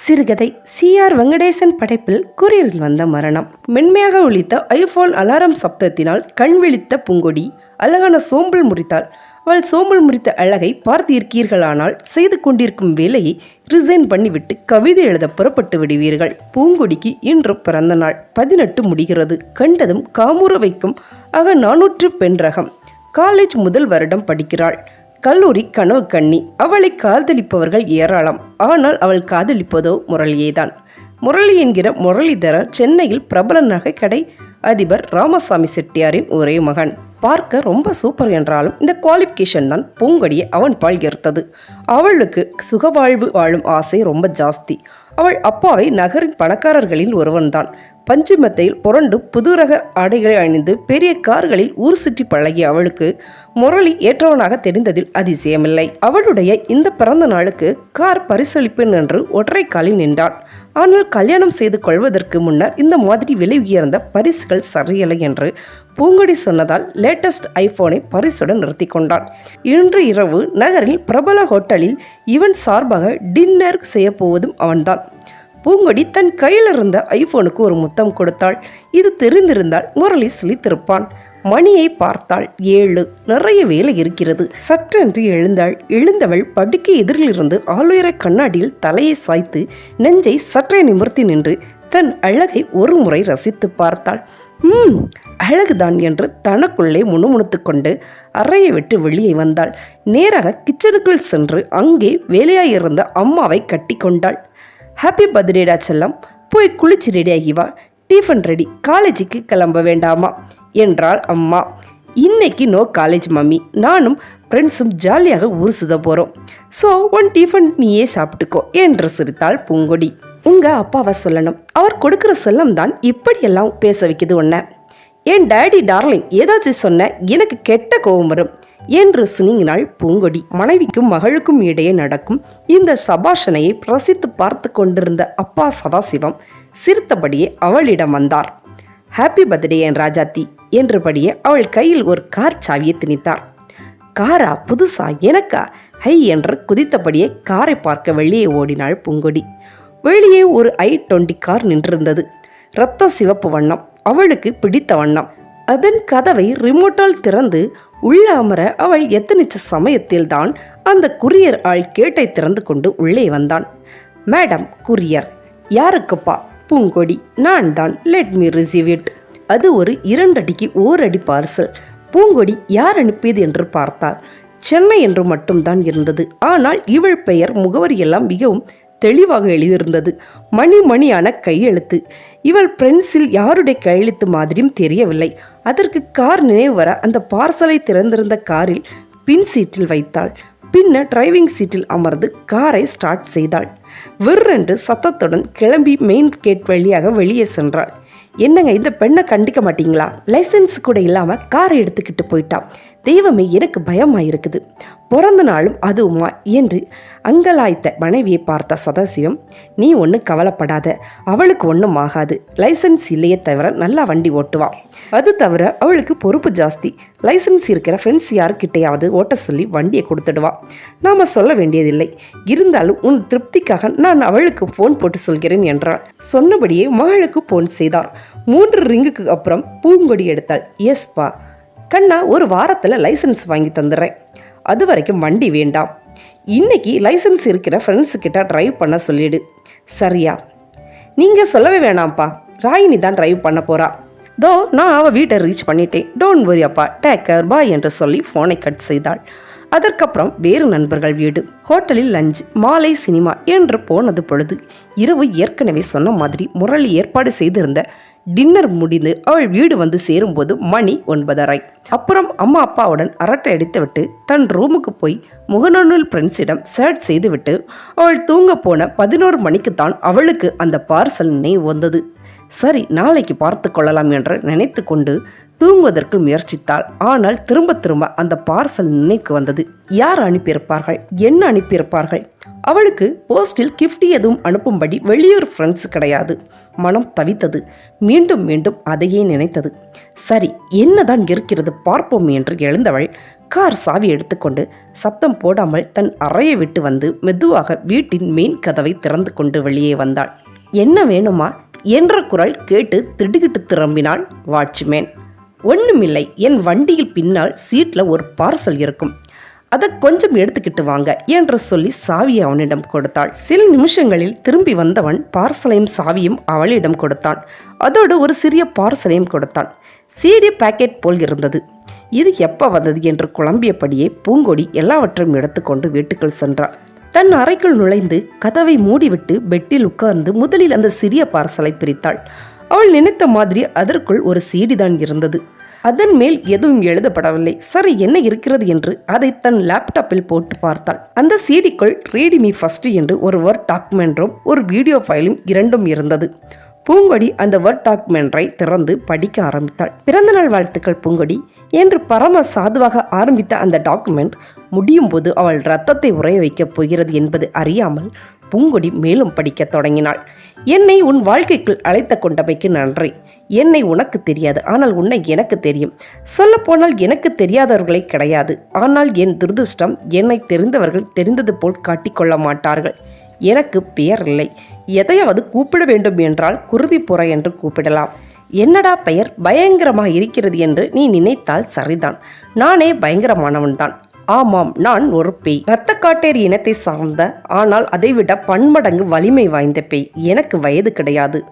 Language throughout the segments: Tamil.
சிறுகதை சி ஆர் வெங்கடேசன் படைப்பில் குரியரில் வந்த மரணம். மென்மையாக ஒழித்த ஐபோன் அலாரம் சப்தத்தினால் கண் விழித்த பூங்கொடி அழகான சோம்பல் முறித்தாள். அவள் சோம்பல் முறித்த அழகை பார்த்திருக்கீர்களானால் செய்து கொண்டிருக்கும் வேலையை ரிசைன் பண்ணிவிட்டு கவிதை எழுத புறப்பட்டு விடுவீர்கள். பூங்கொடிக்கு இன்று பிறந்த நாள். பதினெட்டு முடிகிறது. கண்டதும் காமுற வைக்கும் அக நானூற்று பெண் ரகம். காலேஜ் முதல் வருடம் படிக்கிறாள். கல்லூரி கனவு கண்ணி. அவளை காதலிப்பவர்கள் ஏராளம். ஆனால் அவள் காதலிப்பதோ முரளியேதான். முரளி என்கிற முரளிதரர் சென்னையில் பிரபல நகைக்கடை அதிபர் ராமசாமி செட்டியாரின் ஒரே மகன். பார்க்க ரொம்ப சூப்பர் என்றாலும் இந்த குவாலிஃபிகேஷன் தான் பூங்கொடியை அவன் பால் ஈர்த்தது அவளுக்கு சுகவாழ்வு வாழும் ஆசை ரொம்ப ஜாஸ்தி. அவள் அப்பாவை நகரின் பணக்காரர்களில் ஒருவன்தான். பஞ்சுமெத்தையில் புரண்டு புதுரக ஆடைகளை அணிந்து பெரிய கார்களில் ஊர் சுற்றி பழகிய அவளுக்கு முரளி ஏற்றவனாக தெரிந்ததில் அதிசயமில்லை. அவளுடைய இந்த பிறந்த நாளுக்கு கார் பரிசளிப்பேன் என்று ஒற்றை காலில் நின்றான். ஆனால் கல்யாணம் செய்து கொள்வதற்கு முன்னர் இந்த மாதிரி விலை உயர்ந்த பரிசுகள் சரியலை என்று பூங்கொடி சொன்னதால் லேட்டஸ்ட் ஐபோனை பரிசுடன் நிறுத்தி கொண்டான். இன்று இரவு நகரில் பிரபல ஹோட்டலில் இவன் சார்பாக டின்னர் செய்யப்போவதும் அவன்தான். பூங்கொடி தன் கையில் இருந்த ஐபோனுக்கு ஒரு முத்தம் கொடுத்தாள். இது தெரிந்திருந்தால் முரளி சிலித்திருப்பான் மணியை பார்த்தாள். ஏழு. நிறைய வேலை இருக்கிறது. சற்றென்று எழுந்தாள். எழுந்தவள் படுக்கை எதிரிலிருந்து ஆளுயர கண்ணாடியில் தலையை சாய்த்து நெஞ்சை சற்றே நிமிர்த்தி நின்று தன் அழகை ஒரு முறை ரசித்து பார்த்தாள். ம் அழகுதான் என்று தனக்குள்ளே முணுமுணுத்து கொண்டு அறையை விட்டு வெளியே வந்தாள். நேராக கிச்சனுக்குள் சென்று அங்கே வேலையாயிருந்த அம்மாவை கட்டி கொண்டாள். ஹாப்பி பர்த்டேடா செல்லம். போய் குளிச்சு ரெடியாகி வா. டிஃபன் ரெடி காலேஜுக்கு கிளம்ப வேண்டாமா? என்றாள் அம்மா. இன்னைக்கு நோ காலேஜ் மம்மி. நானும் ஃப்ரெண்ட்ஸும் ஜாலியாக ஊர் சுத போகிறோம் ஸோ ஒன் டிஃபன் நீயே சாப்பிட்டுக்கோ என்று சிரித்தாள் பூங்கொடி. உங்கள் அப்பாவை சொல்லணும். அவர் கொடுக்குற செல்லம் தான் இப்படியெல்லாம் பேச வைக்குது உன்னை. என் டேடி டார்லிங் ஏதாச்சும் சொன்ன எனக்கு கெட்ட கோபம் வரும் என்று சினிங்கினாள் பூங்கொடி. மனைவிக்கும் மகளுக்கும் இடையே நடக்கும் இந்த சபாஷனையை பிரசித்து பார்த்து கொண்டிருந்த அப்பா சதாசிவம் சிரித்தபடியே அவளிடம் வந்தார். ஹாப்பி பர்த்டே என் ராஜாத்தி. என்றபடியே அவள் கையில் ஒரு கார் சாவியை திணித்தார். காரா புதுசா? எனக்கா? ஹை என்று குதித்தபடியே காரை பார்க்க வெளியே ஓடினாள் பூங்கொடி. வெளியே ஒரு ஐ டுவெண்ட்டி கார் நின்றிருந்தது. இரத்த சிவப்பு வண்ணம் அவளுக்கு பிடித்த வண்ணம். அதன் கதவை ரிமோட்டால் திறந்து உள்ள அமர அவள் எத்தனிச்ச சமயத்தில்தான் அந்த குரியர் ஆள் கேட்டை திறந்து கொண்டு உள்ளே வந்தான். Madam courier யாருக்குப்பா? பூங்கொடி நான் தான் லெட் மீ ரிசீவ் இட் அது ஒரு இரண்டடிக்கு ஓரடி பார்சல். பூங்கொடி யார் அனுப்பியது என்று பார்த்தாள். சென்னை என்று மட்டும்தான் இருந்தது. ஆனால் இவள் பெயர் முகவரியெல்லாம் மிகவும் தெளிவாக எழுதியிருந்தது. மணி மணியான கையெழுத்து. இவள் பிரெண்ட்ஸில் யாருடைய கையெழுத்து மாதிரியும் தெரியவில்லை. அதற்கு கார் நினைவு வர அந்த பார்சலை திறந்திருந்த காரில் பின் சீட்டில் வைத்தாள். பின்னர் டிரைவிங் சீட்டில் அமர்ந்து காரை ஸ்டார்ட் செய்தாள். விற்றென்று சத்தத்துடன் கிளம்பி மெயின் கேட் வழியாக வெளியே சென்றாள். என்னங்க இந்த பெண்ணை கண்டிக்க மாட்டீங்களா? லைசன்ஸ் கூட இல்லாமல் காரை எடுத்துக்கிட்டு போயிட்டான் தெய்வமே எனக்கு பயமாக இருக்குது பிறந்த நாளும் அதுவுமா என்று அங்கலாய்த்த மனைவியை பார்த்த சதாசிவம் நீ ஒன்றும் கவலைப்படாத அவளுக்கு ஒன்றும் ஆகாது. லைசன்ஸ் இல்லையே தவிர நல்லா வண்டி ஓட்டுவா. அது தவிர அவளுக்கு பொறுப்பு ஜாஸ்தி. லைசன்ஸ் இருக்கிற ஃப்ரெண்ட்ஸ் யாருக்கிட்டையாவது ஓட்ட சொல்லி வண்டியை கொடுத்துடுவா. நாம் சொல்ல வேண்டியதில்லை. இருந்தாலும் உன் திருப்திக்காக நான் அவளுக்கு ஃபோன் போட்டு சொல்கிறேன் என்றாள். சொன்னபடியே மகளுக்கு ஃபோன் செய்தார். மூன்று ரிங்குக்கு அப்புறம் பூங்கொடி எடுத்தாள். எஸ்பா கண்ணா ஒரு வாரத்தில் லைசன்ஸ் வாங்கி தந்துடுறேன். அது வரைக்கும் வண்டி வேண்டாம். இன்னைக்கு லைசன்ஸ் இருக்கிற ஃப்ரெண்ட்ஸுக்கிட்ட ட்ரைவ் டிரைவ் பண்ண சொல்லிடு. சரியா? நீங்கள் சொல்லவே வேணாம்ப்பா. ராயினி தான் டிரைவ் பண்ண போகிறா தோ நான் அவள் வீட்டை ரீச் பண்ணிட்டேன். டோன்ட் வரி அப்பா. டேக்கர் பாய் என்று சொல்லி ஃபோனை கட் செய்தாள். அதற்கப்புறம் வேறு நண்பர்கள் வீடு. ஹோட்டலில் லஞ்ச் மாலை சினிமா என்று போனது பொழுது இரவு ஏற்கனவே சொன்ன மாதிரி முரளி ஏற்பாடு செய்திருந்த டின்னர் முடிந்து அவள் வீடு வந்து சேரும்போது மணி ஒன்பதரை. அப்புறம் அம்மா அப்பாவுடன் அரட்டை அடித்துவிட்டு தன் ரூமுக்கு போய் முகநூல் ஃப்ரெண்ட்ஸிடம் சேட் செய்துவிட்டு அவள் தூங்க போன பதினோரு மணிக்கு தான் அவளுக்கு அந்த பார்சல் நினைவு வந்தது. சரி நாளைக்கு பார்த்து கொள்ளலாம் என்று நினைத்து கொண்டு தூங்குவதற்கு முயற்சித்தாள். ஆனால் திரும்ப திரும்ப அந்த பார்சல் நினைவுக்கு வந்தது. யார் அனுப்பியிருப்பார்கள்? என்ன அனுப்பியிருப்பார்கள்? அவளுக்கு போஸ்டில் கிஃப்ட் எதுவும் அனுப்பும்படி வெளியூர் ஃப்ரெண்ட்ஸ் கிடையாது. மனம் தவித்தது. மீண்டும் மீண்டும் அதையே நினைத்தது. சரி என்னதான் இருக்கிறது பார்ப்போம் என்று எழுந்தவள் கார் சாவி எடுத்துக்கொண்டு சப்தம் போடாமல் தன் அறையை விட்டு வந்து மெதுவாக வீட்டின் மெயின் கதவை திறந்து கொண்டு வெளியே வந்தாள். என்ன வேணுமா? என்ற குரல் கேட்டு திடுகிட்டு திரும்பினாள் வாட்ச்மேன். ஒண்ணுமில்லை. என் வண்டியில் பின்னால் சீட்ல ஒரு பார்சல் இருக்கும். அதை கொஞ்சம் எடுத்துக்கிட்டு வாங்க என்று சொல்லி சாவியை அவனிடம் கொடுத்தாள். சில நிமிஷங்களில் திரும்பி வந்தவன் பார்சலையும் சாவியும் அவளிடம் கொடுத்தான். அதோடு ஒரு சிறிய பார்சலையும் கொடுத்தான். சீடி பாக்கெட் போல் இருந்தது. இது எப்போ வந்தது என்று குழம்பியபடியே பூங்கொடி எல்லாவற்றையும் எடுத்துக்கொண்டு வீட்டுக்குள் சென்றாள். தன் அறைக்குள் நுழைந்து கதவை மூடிவிட்டு பெட்டில் உட்கார்ந்து முதலில் அந்த சிறிய பார்சலை பிரித்தாள். அவள் நினைத்த மாதிரி அதற்குள் ஒரு சீடி தான் இருந்தது. அதன் மேல் எதுவும் எழுதப்படவில்லை. சரி என்ன இருக்கிறது என்று அதை தன் லேப்டாப்பில் போட்டு பார்த்தாள். அந்த சீடிக்குள் ரீடி மீ ஃபர்ஸ்ட் என்று ஒரு வேர்ட் டாக்குமெண்ட்டும் ஒரு வீடியோ ஃபைலும் இரண்டும் இருந்தது. பூங்கொடி அந்த வேர்ட் டாக்குமெண்ட்ரை திறந்து படிக்க ஆரம்பித்தாள். பிறந்தநாள் வாழ்த்துக்கள் பூங்கொடி. என்று பரம சாதுவாக ஆரம்பித்த அந்த டாக்குமெண்ட் முடியும் போது அவள் ரத்தத்தை உறைய வைக்கப் போகிறது என்பது அறியாமல் பூங்கொடி மேலும் படிக்கத் தொடங்கினாள். என்னை உன் வாழ்க்கைக்குள் அழைத்த கொண்டமைக்கு நன்றி. என்னை உனக்கு தெரியாது. ஆனால் உன்னை எனக்கு தெரியும். சொல்லப்போனால் எனக்கு தெரியாதவர்களே கிடையாது. ஆனால் என் துரதிர்ஷ்டம் என்னை தெரிந்தவர்கள் தெரிந்தது போல் காட்டிக்கொள்ள மாட்டார்கள். எனக்கு பெயர் இல்லை. எதையாவது கூப்பிட வேண்டும் என்றால் குருதிப்புற என்று கூப்பிடலாம். என்னடா பெயர்? பயங்கரமாக இருக்கிறது என்று நீ நினைத்தால் சரிதான். நானே பயங்கரமானவன்தான். ஆமாம் நான் ஒரு பேய். இரத்தக்காட்டேரி இனத்தை சார்ந்த ஆனால் அதைவிட பன்மடங்கு வலிமை வாய்ந்த பேய். எனக்கு வயது கிடையாது.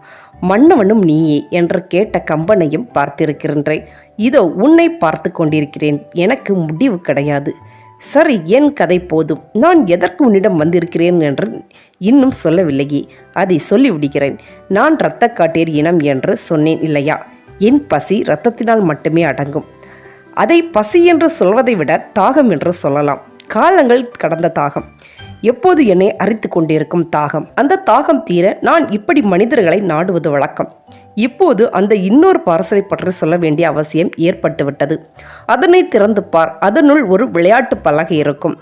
மன்னவனும் நீயே என்று கேட்ட கம்பனையும் பார்த்திருக்கின்றேன். இதோ உன்னை பார்த்து கொண்டிருக்கிறேன். எனக்கு முடிவு கிடையாது. சரி என் கதை போதும். நான் எதற்கு உன்னிடம் வந்திருக்கிறேன் என்று இன்னும் சொல்லவில்லையே. அதை சொல்லிவிடுகிறேன். நான் இரத்த காட்டேர் இனம் என்று சொன்னேன் இல்லையா? என் பசி இரத்தத்தினால் மட்டுமே அடங்கும். அதை பசி என்று சொல்வதை விட தாகம் என்று சொல்லலாம். காலங்கள் கடந்த தாகம். எப்போது என்னை அரித்து கொண்டிருக்கும் தாகம்? அந்த தாகம் தீர நான் இப்படி மனிதர்களை நாடுவது வழக்கம். இப்போது அந்த இன்னொரு பார்சலை பற்றி சொல்ல வேண்டிய அவசியம் ஏற்பட்டுவிட்டது. அதனை திறந்து பார். அதனுள் ஒரு விளையாட்டு பலகை இருக்கும்.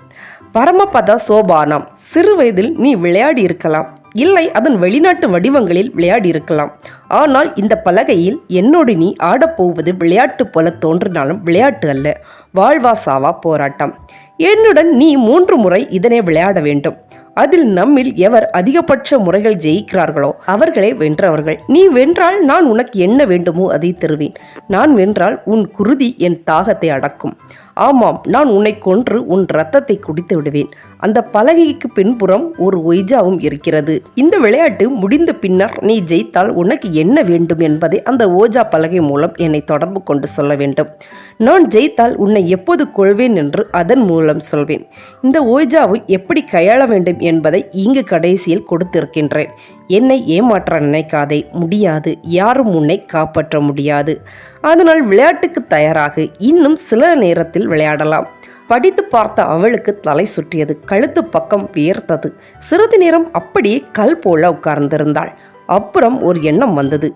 பரமபத சோபானம். சிறு வயதில் நீ விளையாடி இருக்கலாம். இல்லை அதன் வெளிநாட்டு வடிவங்களில் விளையாடி இருக்கலாம். ஆனால் இந்த பலகையில் என்னோடு நீ ஆடப்போவது விளையாட்டு போல தோன்றினாலும் விளையாட்டு அல்ல. வாழ்வா சாவா போராட்டம். என்னுடன் நீ மூன்று முறை இதனை விளையாட வேண்டும். அதில் நம்மில் எவர் அதிகபட்ச முறைகள் ஜெயிக்கிறார்களோ அவர்களே வென்றவர்கள். நீ வென்றால் நான் உனக்கு என்ன வேண்டுமோ அதை தருவேன். நான் வென்றால் உன் குருதி என் தாகத்தை அடக்கும். ஆமாம் நான் உன்னை கொன்று உன் ரத்தத்தை குடித்து விடுவேன். அந்த பலகைக்கு பின்புறம் ஒரு ஒய்ஜாவும் இருக்கிறது. இந்த விளையாட்டு முடிந்த பின்னர் நீ ஜெயித்தால் உனக்கு என்ன வேண்டும் என்பதை அந்த ஓஜா பலகை மூலம் என்னை தொடர்பு கொண்டு சொல்ல வேண்டும். நான் ஜெயித்தால் உன்னை எப்போது கொள்வேன் என்று அதன் மூலம் சொல்வேன். இந்த ஓய்ஜாவை எப்படி கையாள வேண்டும் என்பதை இங்கு கடைசியில் கொடுத்திருக்கின்றேன். என்னை ஏமாற்ற நினைக்காதே முடியாது. யாரும் உன்னை காப்பாற்ற முடியாது. அதனால் விளையாட்டுக்கு தயாராக. இன்னும் சில நேரத்தில் விளையாடலாம். படித்து பார்த்த அவளுக்கு தலை சுற்றியது கழுத்து பக்கம் வியர்த்தது. சிறிது நேரம் அப்படியே கல் போல உட்கார்ந்திருந்தாள். அப்புறம் ஒரு எண்ணம் வந்தது.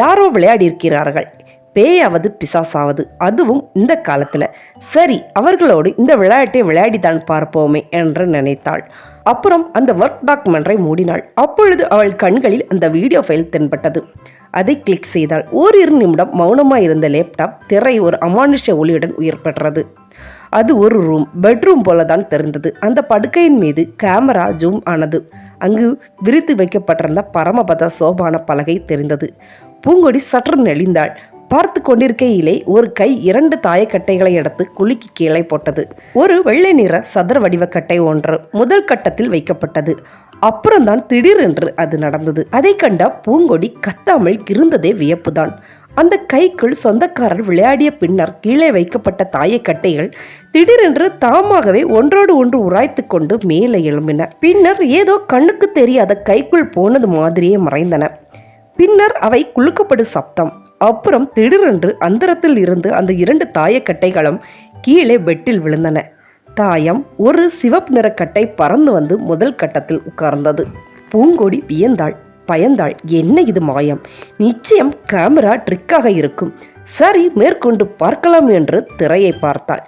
யாரோ விளையாடி இருக்கிறார்கள் பேயாவது பிசாசாவது. அதுவும் இந்த காலத்தில். சரி அவர்களோடு இந்த விளையாட்டை விளையாடித்தான் பார்ப்போமே என்று நினைத்தாள். அப்புறம் அந்த ஒர்க் டாக்குமெண்ட்டை மூடினாள். அப்பொழுது அவள் கண்களில் அந்த வீடியோ ஃபைல் தென்பட்டது. அதை கிளிக் செய்தாள். ஓரிரு நிமிடம் மௌனமாக இருந்த லேப்டாப் திரை ஒரு அமானுஷ ஒளியுடன் உயிர் பெற்றது. அது ஒரு ரூம் பெட்ரூம் போல தான் தெரிந்தது. அந்த படுக்கையின் மீது கேமரா ஜூம் ஆனது. அங்கு விரித்து வைக்கப்பட்டிருந்த பரமபத சோபான பலகை தெரிந்தது. பூங்கொடி சற்று நெளிந்தாள். பார்த்து கொண்டிருக்கையிலே ஒரு கை இரண்டு தாயக்கட்டைகளை எடுத்து குலுக்கி கீழே போட்டது. ஒரு வெள்ளை நிற சதுர வடிவ கட்டை ஒன்று முதல் கட்டத்தில் வைக்கப்பட்டது. அப்புறம்தான் திடீரென்று அது நடந்தது. அதை கண்ட பூங்கொடி கத்தாமல் இருந்ததே வியப்புதான். அந்த கைக்குள் சொந்தக்காரர் விளையாடிய பின்னர் கீழே வைக்கப்பட்ட தாயக்கட்டைகள் திடீரென்று தாமாகவே ஒன்றோடு ஒன்று உராய்த்து கொண்டு மேலே எழும்பின. பின்னர் ஏதோ கண்ணுக்கு தெரியாத கைக்குள் போனது மாதிரியே மறைந்தன. பின்னர் அவை குலுக்கப்படும் சப்தம். அப்புறம் திடீரென்று அந்தரத்தில் இருந்து அந்த இரண்டு தாயக்கட்டைகளும் கீழே பெட்டில் விழுந்தன. தாயம் ஒரு சிவப்பு நிற கட்டை பறந்து வந்து முதல் கட்டத்தில் உட்கார்ந்தது. பூங்கொடி வியந்தாள். பயந்தாள் என்ன இது மாயம்? நிச்சயம் கேமரா ட்ரிக்காக இருக்கும். சரி மேற்கொண்டு பார்க்கலாம் என்று திரையை பார்த்தாள்.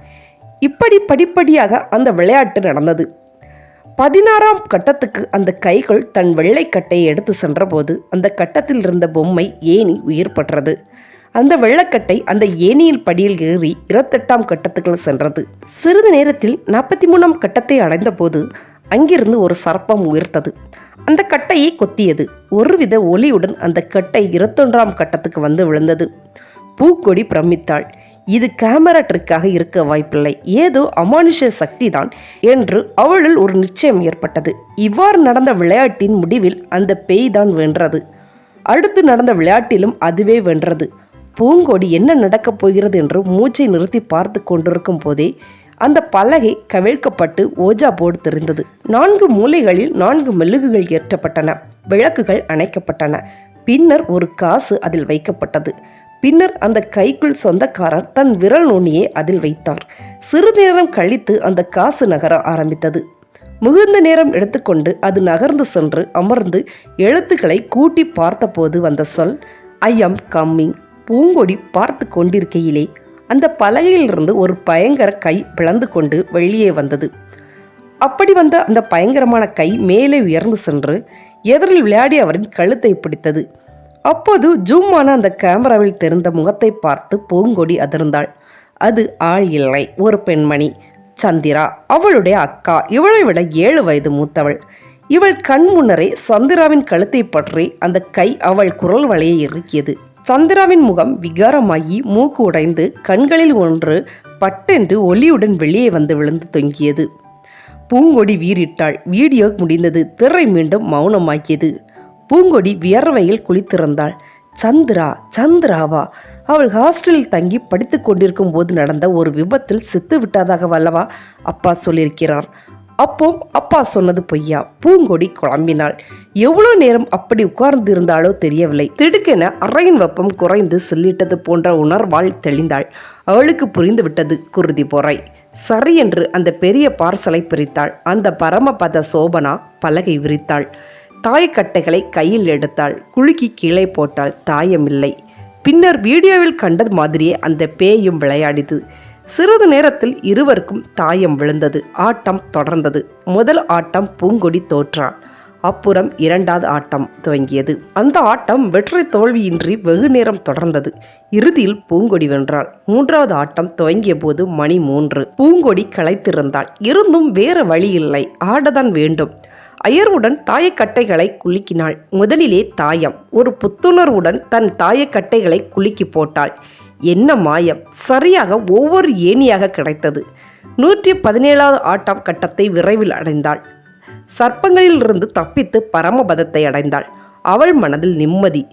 இப்படி படிப்படியாக அந்த விளையாட்டு நடந்தது. பதினாறாம் கட்டத்துக்கு அந்த கைகள் தன் வெள்ளைக்கட்டையை எடுத்து சென்றபோது அந்த கட்டத்தில் இருந்த பொம்மை ஏணி உயிர் பெற்றது. அந்த வெள்ளக்கட்டை அந்த ஏணியில் படியில் ஏறி இருபத்தெட்டாம் கட்டத்துக்குள் சென்றது. சிறிது நேரத்தில் நாற்பத்தி மூணாம் கட்டத்தை அடைந்தபோது அங்கிருந்து ஒரு சர்ப்பம் உயர்த்தது. அந்த கட்டையை கொத்தியது. ஒருவித ஒளியுடன் அந்த கட்டை இருபத்தொன்றாம் கட்டத்துக்கு வந்து விழுந்தது. பூக்கொடி பிரமித்தாள். இது கேமரா ட்ரிக்காக இருக்க வாய்ப்பில்லை. ஏதோ அமானுஷ சக்திதான் என்று அவளில் ஒரு நிச்சயம் ஏற்பட்டது. இவ்வாறு நடந்த விளையாட்டின் முடிவில் அந்த பேய் தான் வென்றது. அடுத்து நடந்த விளையாட்டிலும் அதுவே வென்றது. பூங்கொடி என்ன நடக்கப் போகிறது என்று மூச்சை நிறுத்தி பார்த்து கொண்டிருக்கும் போதே அந்த பலகை கவிழ்க்கப்பட்டு ஓஜா போர்டு தெரிந்தது. நான்கு மூலைகளில் நான்கு மெழுகுகள் ஏற்றப்பட்டன. விளக்குகள் அணைக்கப்பட்டன. பின்னர் ஒரு காசு அதில் வைக்கப்பட்டது. பின்னர் அந்த கைக்குள் சொந்தக்காரர் தன் விரல் நுனியை அதில் வைத்தார். சிறிது நேரம் கழித்து அந்த காசு நகர ஆரம்பித்தது. மிகுந்த நேரம் எடுத்துக்கொண்டு அது நகர்ந்து சென்று அமர்ந்து எழுத்துக்களை கூட்டி பார்த்தபோது வந்த சொல் ஐ அம் கம்மிங். பூங்கொடி பார்த்து கொண்டிருக்கையிலே அந்த பலகையிலிருந்து ஒரு பயங்கர கை பிளந்து கொண்டு வெளியே வந்தது. அப்படி வந்த அந்த பயங்கரமான கை மேலே உயர்ந்து சென்று எதிரில் விளையாடி அவரின் கழுத்தை பிடித்தது. அப்போது ஜூம்மான அந்த கேமராவில் தெரிந்த முகத்தை பார்த்து பூங்கொடி அதிர்ந்தாள். அது ஆள் இல்லை ஒரு பெண்மணி. சந்திரா அவளுடைய அக்கா. இவளை விட ஏழு வயது மூத்தவள். இவள் கண் முன்னரே சந்திராவின் கழுத்தை பற்றி அந்த கை அவள் குரல் வலையை இறுக்கியது. சந்திராவின் முகம் விகாரமாகி மூக்கு உடைந்து கண்களில் ஒன்று பட்டென்று ஒளியுடன் வெளியே வந்து விழுந்து தொங்கியது. பூங்கொடி வீறிட்டாள். வீடியோ முடிந்தது. திரை மீண்டும் மௌனமாக்கியது. பூங்கொடி வியர்வையில் குளித்திருந்தாள். சந்திரா சந்திராவா? அவள் ஹாஸ்டலில் தங்கி படித்துக் கொண்டிருக்கும் போது நடந்த ஒரு விபத்தில் செத்து விட்டதாக வல்லவா அப்பா சொல்லியிருக்கிறார். அப்போ அப்பா சொன்னது பொய்யா? பூங்கொடி குழம்பினாள். எவ்வளோ நேரம் அப்படி உட்கார்ந்து இருந்தாலோ தெரியவில்லை. திடுக்கென அறையின் வெப்பம் குறைந்து சில்லிட்டது போன்ற உணர்வாள் தெளிந்தாள். அவளுக்கு புரிந்து விட்டது குருதி பொறை சரி என்று அந்த பெரிய பார்சலை பிரித்தாள். அந்த பரமபத சோபனா பலகை விரித்தாள். தாயக்கட்டைகளை கையில் எடுத்தாள். குலுக்கி கீழே போட்டாள். தாயமில்லை. பின்னர் வீடியோவில் கண்டது மாதிரியே அந்த பேயும் விளையாடிது சிறிது நேரத்தில் இருவருக்கும் தாயம் விழுந்தது. ஆட்டம் தொடர்ந்தது. முதல் ஆட்டம் பூங்கொடி தோற்றாள் அப்புறம் இரண்டாவது ஆட்டம் துவங்கியது. அந்த ஆட்டம் வெற்றி தோல்வியின்றி வெகு நேரம் தொடர்ந்தது. இறுதியில் பூங்கொடி வென்றாள் மூன்றாவது ஆட்டம் துவங்கிய போது மணி மூன்று. பூங்கொடி களைத்திருந்தாள். இருந்தும் வேறு வழி இல்லை. ஆடதான் வேண்டும். அயர்வுடன் தாயக்கட்டைகளை குலுக்கினாள். முதலிலே தாயம். ஒரு புத்துணர்வுடன் தன் தாயக்கட்டைகளை குலுக்கி போட்டாள். என்ன மாயம்? சரியாக ஒவ்வொரு ஏணியாக கிடைத்தது. நூற்றி பதினேழாவது ஆட்டம் கட்டத்தை விரைவில் அடைந்தாள். சர்ப்பங்களிலிருந்து தப்பித்து பரமபதத்தை அடைந்தாள். அவள் மனதில் நிம்மதி.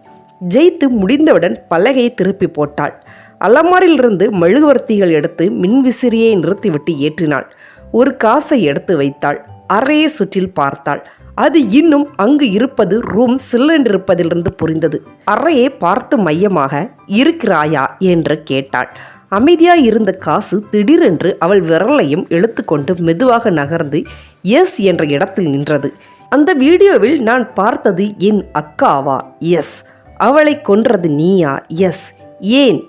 ஜெயித்து முடிந்தவுடன் பலகையை திருப்பி போட்டாள். அலமாரிலிருந்து மெழுகுவர்த்திகள் எடுத்து மின்விசிறியை நிறுத்திவிட்டு ஏற்றினாள். ஒரு காசை எடுத்து வைத்தாள். அறையை சுற்றில் பார்த்தாள். அது இன்னும் அங்கு இருப்பது ரூம் சில்லென்றிருப்பதிலிருந்து புரிந்தது. அறையை பார்த்து மையமாக இருக்கிறாயா? என்று கேட்டாள். அமைதியாக இருந்த காசு திடீரென்று அவள் விரலையும் இழுத்துக்கொண்டு மெதுவாக நகர்ந்து எஸ் என்ற இடத்தில் நின்றது. அந்த வீடியோவில் நான் பார்த்தது என் அக்காவா? எஸ். அவளை கொன்றது நீயா? எஸ். ஏன்?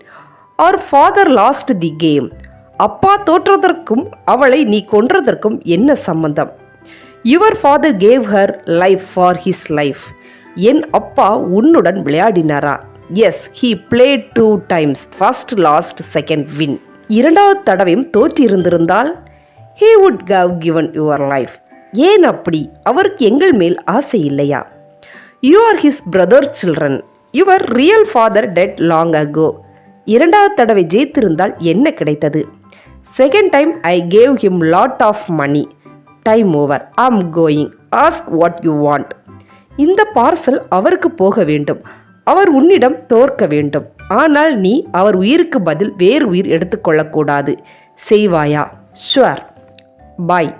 Our father lost the game அப்பா தோற்றதற்கும் அவளை நீ கொன்றதற்கும் என்ன சம்பந்தம்? Your father gave her life for his life என் அப்பா உன்னுடன் விளையாடினாரா? Yes he play two times first lost second win இரண்டாவது தடவையும் தோற்றிருந்திருந்தால் he would have given your life ஏன் அப்படி? அவருக்கு எங்கள் மேல் ஆசை இல்லையா? You are his brother children your real father dead long ago இரண்டாவது தடவை ஜெயித்திருந்தால் என்ன கிடைத்தது? Second time I gave him lot of money time over. Am going ask what you want இந்த பார்சல் அவருக்கு போக வேண்டும். அவர் உன்னிடம் தோற்க வேண்டும். ஆனால் நீ அவர் உயிருக்கு பதில் வேறு உயிர் எடுத்துக்கொள்ளக்கூடாது செய்வாயா? ஷுவர் பாய்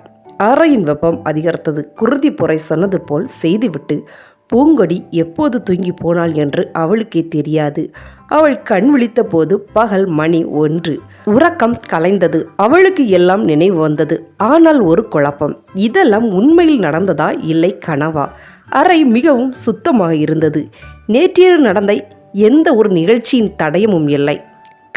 அறையின் வெப்பம் அதிகரித்தது. குருதி பொறை சொன்னது போல் செய்துவிட்டு பூங்கொடி எப்போது தூங்கி போனாள் என்று அவளுக்கே தெரியாது. அவள் கண் விழித்த போது பகல் மணி ஒன்று. உறக்கம் கலைந்தது. அவளுக்கு எல்லாம் நினைவு வந்தது. ஆனால் ஒரு குழப்பம். இதெல்லாம் உண்மையில் நடந்ததா இல்லை கனவா? அறை மிகவும் சுத்தமாக இருந்தது. நேற்றிரவு நடந்த எந்த ஒரு நிகழ்ச்சியின் தடயமும் இல்லை.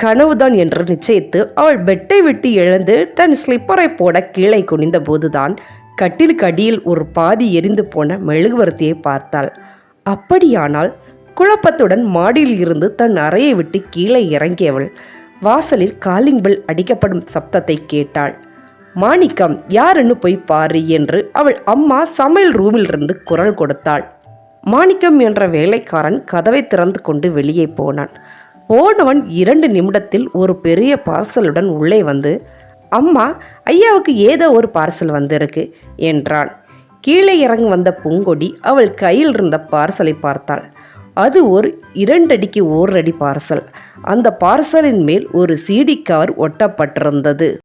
கனவுதான் என்று நிச்சயித்து அவள் பெட்டை விட்டு எழுந்து தன் ஸ்லிப்பரை போட கீழே குனிந்த போதுதான் கட்டிலுக்கு அடியில் ஒரு பாதி எரிந்து போன மெழுகுவர்த்தியை பார்த்தாள். அப்படியானால் குழப்பத்துடன் மாடியில் இருந்து தன் அறையை விட்டு கீழே இறங்கியவள். வாசலில் காலிங் பெல் அடிக்கப்படும் சப்தத்தை கேட்டாள். மாணிக்கம் யாருன்னு போய் பாரு என்று அவள் அம்மா சமையல் ரூமிலிருந்து குரல் கொடுத்தாள். மாணிக்கம் என்ற வேலைக்காரன் கதவை திறந்து கொண்டு வெளியே போனான். போனவன் இரண்டு நிமிடத்தில் ஒரு பெரிய பார்சலுடன் உள்ளே வந்து அம்மா ஐயாவுக்கு ஏதோ ஒரு பார்சல் வந்திருக்கு என்றான். கீழே இறங்கி வந்த பூங்கொடி அவள் கையில் இருந்த பார்சலை பார்த்தாள். அது ஒரு இரண்டடிக்கு ஓர் அடி பார்சல். அந்த பார்சலின் மேல் ஒரு சிடி கவர் ஒட்டப்பட்டிருந்தது.